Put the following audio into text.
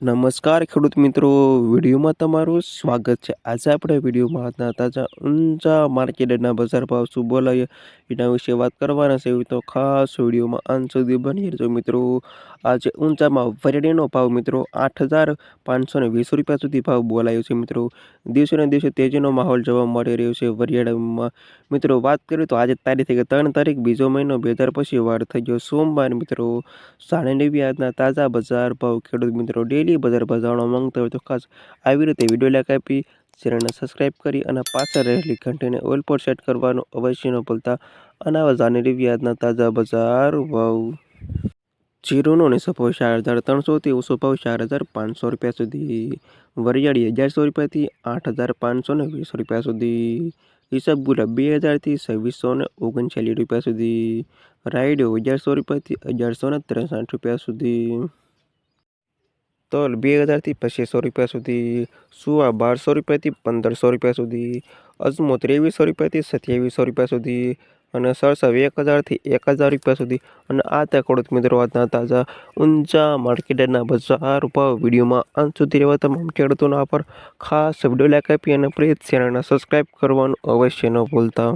નમસ્કાર ખેડૂત મિત્રો, વિડીયોમાં તમારું સ્વાગત છે. આજે આપણે વિડીયોમાં આજના તાજા, ઊંચા માર્કેટના બજાર ભાવ, શું બોલાય એના વિશે વાત કરવાના છે. તો ખાસ વિડીયોમાં અંત સુધી બની રહેજો મિત્રો. આજે ઊંચામાં વરેડીનો ભાવ મિત્રો આઠ હજાર પાંચસો ને વીસ રૂપિયા સુધી ભાવ બોલાયો છે મિત્રો. દિવસે ને દિવસે તેજીનો માહોલ જોવા મળી રહ્યો છે વરિયાળામાં. મિત્રો, વાત કરીએ તો આજે તારીખ ત્રણ તારીખ બીજો મહિનો બે હજાર પછી વાર થઈ ગયો. સોમવાર મિત્રો સાડા નેવી આજના તાજા બજાર ભાવ ખેડૂત મિત્રો. ડેલી ડેલી બજાર ભાવ જાણવા માંગતા હોય તો ખાસ આવી રીતે વીડિયો લાઈક આપી, ચેનલને સબસ્ક્રાઈબ કરી અને પાછળ રહેલી ઘંટીને ઓઇલ પર સેટ કરવાનું અવશ્ય ન ભૂલતા. અને આવા જાણી વ્યાજના તાજા બજાર ભાવ જીરુનો નીચો ભાવ ચાર હજાર ત્રણસોથી ઓછો ભાવ ચાર હજાર પાંચસો રૂપિયા સુધી. વરિયાળી અગિયારસો રૂપિયાથી આઠ હજાર પાંચસો ને વીસ રૂપિયા સુધી. હિસાબ ગુલાબ બે હજારથી છવ્વીસો ને ઓગણચાલીસ રૂપિયા સુધી. રાયડો અગિયારસો રૂપિયાથી અગિયારસો ને ત્રેસઠ રૂપિયા સુધી. તલ બે હજારથી પચીસો રૂપિયા સુધી, સુવા બારસો રૂપિયાથી પંદરસો રૂપિયા સુધી, અજમો ત્રેવીસો રૂપિયાથી સત્યાવીસો રૂપિયા સુધી અને સરસવ એક હજારથી એક હજાર રૂપિયા સુધી. અને આ ત્યાં ખેડૂત મિત્રો આજના તાજા ઊંચા માર્કેટના બજાર ભાવ વિડીયોમાં અંત સુધી રહેવા તમામ ખેડૂતોના પર ખાસ વીડિયો લાઈક આપી અને પ્લીઝ ચેનલને સબસ્ક્રાઈબ કરવાનું અવશ્ય ન ભૂલતા.